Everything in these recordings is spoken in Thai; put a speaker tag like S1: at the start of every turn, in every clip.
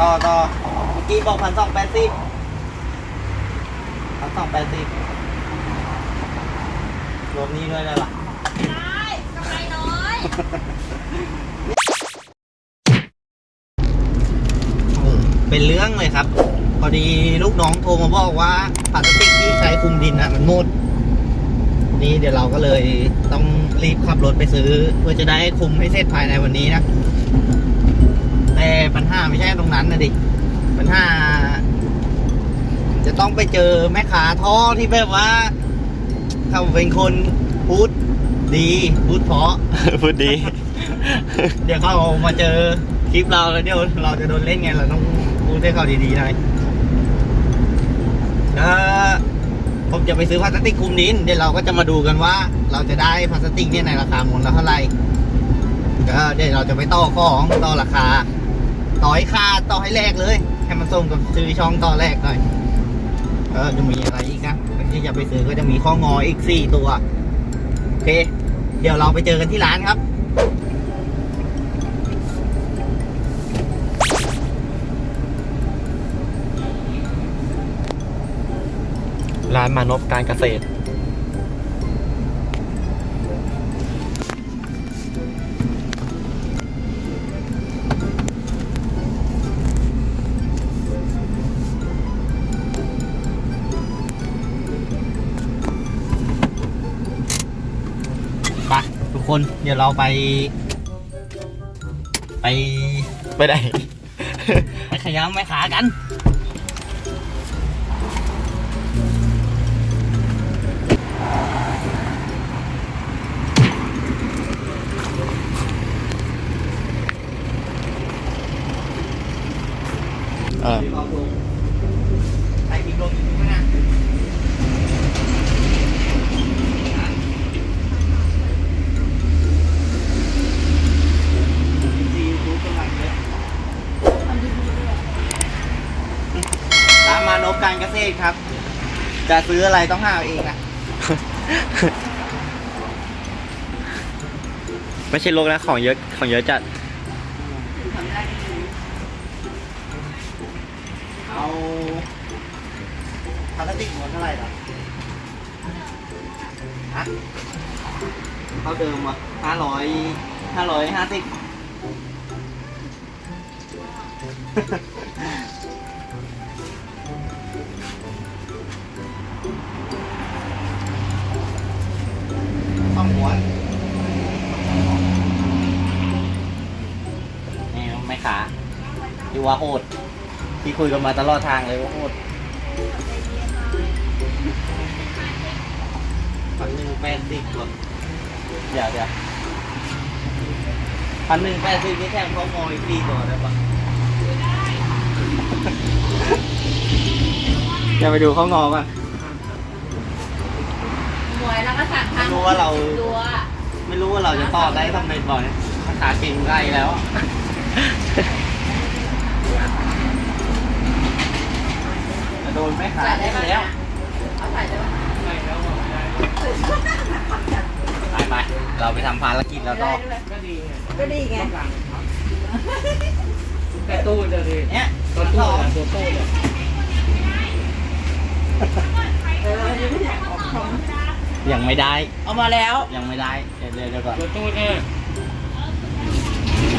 S1: ต่อต่อเมื่อกี้บอกพันสองแปดสิบพันสองแปดสิบรวมนี้ด้วยได้ปะ
S2: ได้กำไรน้อย
S1: โอ้เป็นเรื่องเลยครับ พอดีลูกน้องโทรมาบอกว่าพลาสติกที่ใช้คลุมดินอะมันหมดนี่เดี๋ยวเราก็เลยต้องรีบขับรถไปซื้อ เพื่อจะได้คุมให้เสร็จภายในวันนี้นะ แต่ปัญหาไม่ใช่ตรงนั้นนะดิ ปัญหา จะต้องไปเจอแม่ค้าท่อที่แบบว่าเขาเป็นคนพูดดีพูดเพราะ
S3: พูดดี
S1: เดี๋ยวเขามาเจอคลิปเราแล้วเดี๋ยวเราจะโดนเล่นไงเราต้องพูดให้เขาดีๆหน่อยแล้วผมจะไปซื้อพลาสติกคลุมดินเดี๋ยวเราก็จะมาดูกันว่า เราจะได้พลาสติกเนี่ยในราคามูลละเท่าไหร่ก็เดี๋ยวเราจะไปต่อของต่อราคา ต่อให้ค่าต่อให้แรกเลยให้มันส่งกับซื้อช่องต่อแรกหน่อยเออจะมีอะไรอีกนะที่จะไปซื้อก็จะมีข้องออีกสี่ตัว โอเค เดี๋ยวเราไปเจอกันที่ร้านครับ
S3: ร้านมานพการเกษตร
S1: ทุกคนเดี๋ยวเราไป ไป
S3: ไปไหน
S1: ไปขยำไม่ขากัน
S3: เออ
S1: ใส่พิมพ์ลงยูทูบนะร้านมานพ การเกษตรครับ จะซื้ออะไรต้องหาเอาเองนะ
S3: ไม่ใช่โลกนะของเยอะของเยอะจัด
S1: เอาพลาสติกหมดเท่าไหร่ล่ะฮะเท่าเดิมวะห้าร้อยห้าร้อยห้าสิบ อยู่ว่าโหด ที่คุยกันมาตลอดทางเลยว่าโหดพันหนึ่งแปดสิบหรอเดี๋ยวเดี๋ยวพันหนึ่งแปดสิบนี่แทงเขามองอีกทีตัวได้ปะจะไปดูเขางอป่ะ
S2: หวยแล้วก็สั่งทาง
S1: ไม่รู้ว่าเรา
S2: ตัว
S1: ไม่รู้ว่าเราจะต่อได้ทำไมบ่อยภาษาเก่งไรแล้วอะจะ โดนแม่ค้า
S2: ใส่ได้
S1: ได้
S2: ไหม
S1: แล้ว
S2: เอาใส่ได้ไหม
S1: ไปไปเราไปทำภารกิจแล้วก็
S2: ก็ดีก็ดีไง
S4: แต่ตู้จะดี
S1: เนี่ย
S4: ตัวตู้นะตัวตู้เนี่ย
S2: เออยังไม่อยากออกของ
S1: ยังไม่ได้
S2: เอามาแล้ว
S1: ยังไม่ได้ เดี๋ยวเดี๋ยวเดี๋ยวก่อน
S4: ตัวตู้เนี่ย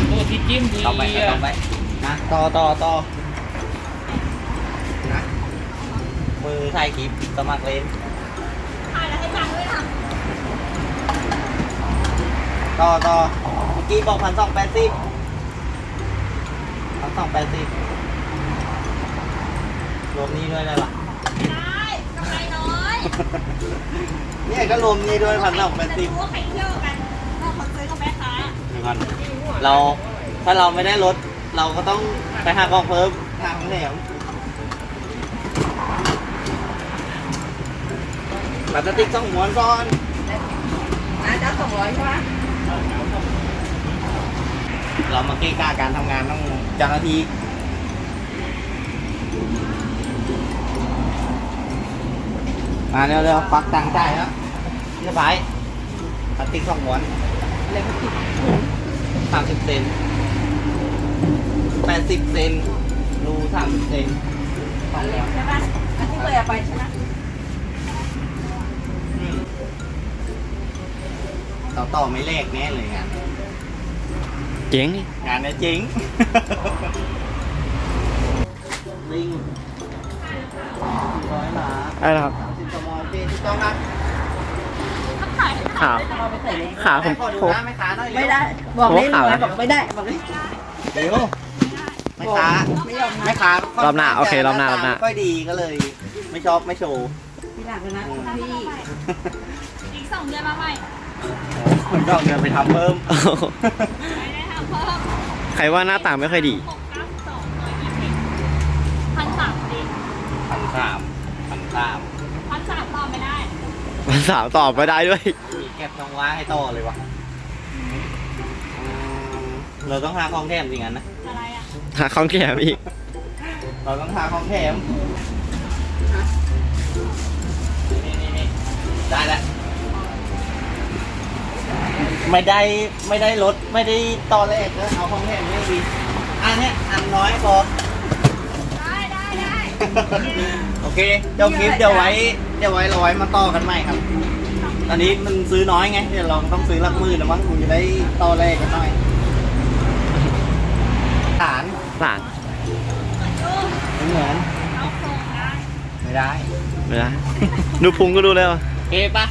S4: ตู้ที่จิ้มที
S1: ต่อไป
S4: อะ
S1: ต่อไปนะต่อต่อต่อ มือถ่ายคลิปสมัครเล่น
S2: ถ่ายแล้วให้ฟังด้วยนะ
S1: ต่อต่อเมื่อกี้บอกพันสองแปดสิบพันสองแปดสิบรวมนี้ด้วยได้ปะ
S2: ได้กำไรน้อย
S1: เนี่ยก็รวมนี้ด้วยพันสองแปด
S2: จะ
S1: สิบ
S2: รู้ว่าใครเที่ยวกันถ้าคนซื้อกับแม่ค้า
S1: เดี๋ยวก่อนเราถ้าเราไม่ได้ลดเราก็ต้องไปหากองเพิ่มหาของแถม พลาสติกต้องม้วนก่อน
S2: นะจะสองร้อยใช่ไหม
S1: เรามาเกะกะการทำงานต้องเจ้าหน้าที่มาเร็วๆปักตังค์จ่ายแล้วเรียบร้อยพลาสติกสองม้วน
S2: อะไรก็ติด
S1: สามสิบเซนแปดสิบเซนรูสามสิบเซนสองร้อย
S2: ใช่ไหมอันที่เคยเอาไปใช่ไหม
S1: ต่อต่อไม่เลขแน่เลยงาน
S3: เจ๋งนี่
S1: งานเนี้จริงลิงร้อยหลา
S3: อะไรนะครับ
S1: สามสิบกมเจถูกต้องครับ
S3: ขาว
S2: เอาไปใส่เลย
S3: ขาวผม
S1: ขอดู
S3: ผม
S1: หน้าแม่ค้าหน่อยเร็ว
S2: ไม่ได้ บอกเลย
S3: โอ้ขาว
S2: บอกไม่ได้บอกเลย
S1: เร็วแม่ค้า
S2: ไม่ยอมนะ
S1: แม่ค้าร
S3: อบหน้าโอเครอบหน้ารอบหน้า
S1: ไม่ค่อยดีก็เลย ไม่ชอบไม่โชว์
S2: พี่หลักเลยนะพี่
S5: อีกสองเดือนมาใหม่
S1: คุณก็เอาเงินไปทำเพิ่ม
S5: ไม่ได้ทำเพิ่ม
S3: ใครว่าหน้าต่างไม่ค่อยดี
S5: หกเก้าสองร้อยยี่สิบพันสามดิ
S1: พันสามพันสาม
S5: พันสามต่อไม่ได้
S3: มันสาวตอบไม่ได้ด้วย
S1: มีแก็บต้องว่าให้ต่อเลยวะอืมเราต้องหาของแถมจริงๆนะ
S5: อะไรอะ
S3: หาของแก้มอีก
S1: เราต้องหาของแถม ไม่ได้ไม่ได้ลดไม่ได้ต่อเลขก็เอาของแถมไม่ดีอันเนี้ยอันน้อยพอ
S5: ได้ได้ได้
S1: โอเคเดี๋ยวคลิปเดี๋ยวไว้เดี๋ยวไว้เราไว้มาต่อกันใหม่ครับ ตอนนี้มันซื้อน้อยไงเดี๋ยวเราต้องซื้อหลักหมื่นแล้วมั้งคุณจะได้ต่อเลขกันหน่อยฐาน
S3: หลาน
S1: ไม่เหมือน
S5: เอาโครงได้
S1: ไม่ได้
S3: ไม่ได้ ดูพุงก็ดูแล้ว
S1: โอเคปะ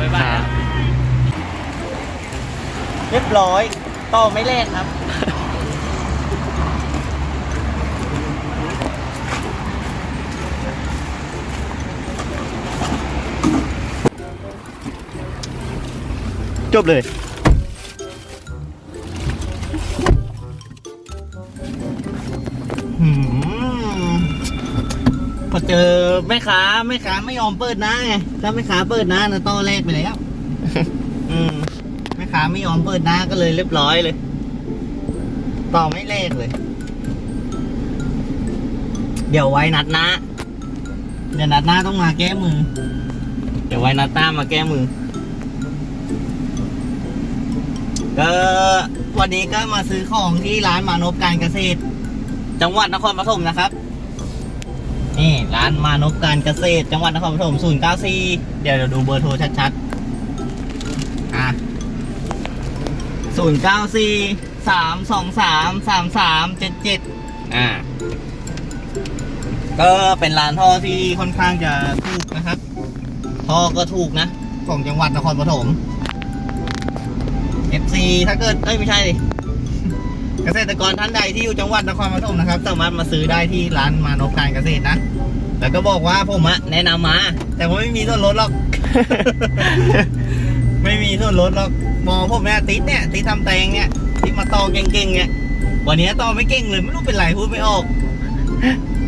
S5: ไป
S1: ใช้ไปบ้า
S3: ครับ
S1: เรียบร้อยต่อไม่เลขครับ
S3: จบเลย
S1: เจอแม่ค้าแม่ค้าไม่ยอมเปิดหน้าไงถ้าแม่ค้าเปิดหน้านะต่อเลขไปแล้วอืมแม่ค้าไม่ยอมเปิดหน้าก็เลยเรียบร้อยเลย ต่อไม่เลขเลย เดี๋ยวไว้นัดหน้าเดี๋ยวนัดหน้าต้องมาแก้มือ เดี๋ยวไว้นัดหน้ามาแก้มือก็วันนี้ก็มาซื้อของที่ร้านมานพการเกษตร จังหวัดนครปฐมนะครับ นี่ร้านมานพการเกษตร จังหวัดนครปฐม094 เดี๋ยวเราดูเบอร์โทรชัดๆ อะ 094 323 3377 อ่า ก็เป็นร้านท่อที่ค่อนข้างจะถูกนะครับ ท่อก็ถูกนะ ของจังหวัดนครปฐม FC ถ้าเกิดเอ้ยไม่ใช่ดิ เกษตรกรท่านใดที่อยู่จังหวัดนครปฐมนะครับ สามารถมาซื้อได้ที่ร้านมานพการเกษตรนะ แล้วก็บอกว่าผมอะแนะนำมา แต่ว่าไม่มีส่วนลดหรอก ไม่มีส่วนลดหรอกมองผมเนี่ยติดเนี่ยติดทำแตงเนี่ยที่มาต่อเก่งๆเนี่ยวันนี้ต่อไม่เก่งเลยไม่รู้เป็นไรพูดไม่ออก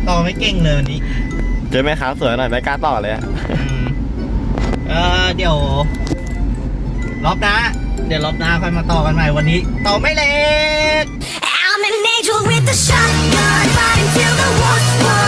S1: ต่อไม่เก่งเลยวันนี้
S3: เจอแม่ค้าสวยหน่อยไม่กล้าต่อเลยอะ
S1: อืมเออเดี๋ยว รอบหน้า เดี๋ยวรอบหน้าค่อยมาต่อกันใหม่วันนี้ ต่อไม่เลท
S6: I'm an angel with a shotgun, fighting till the walls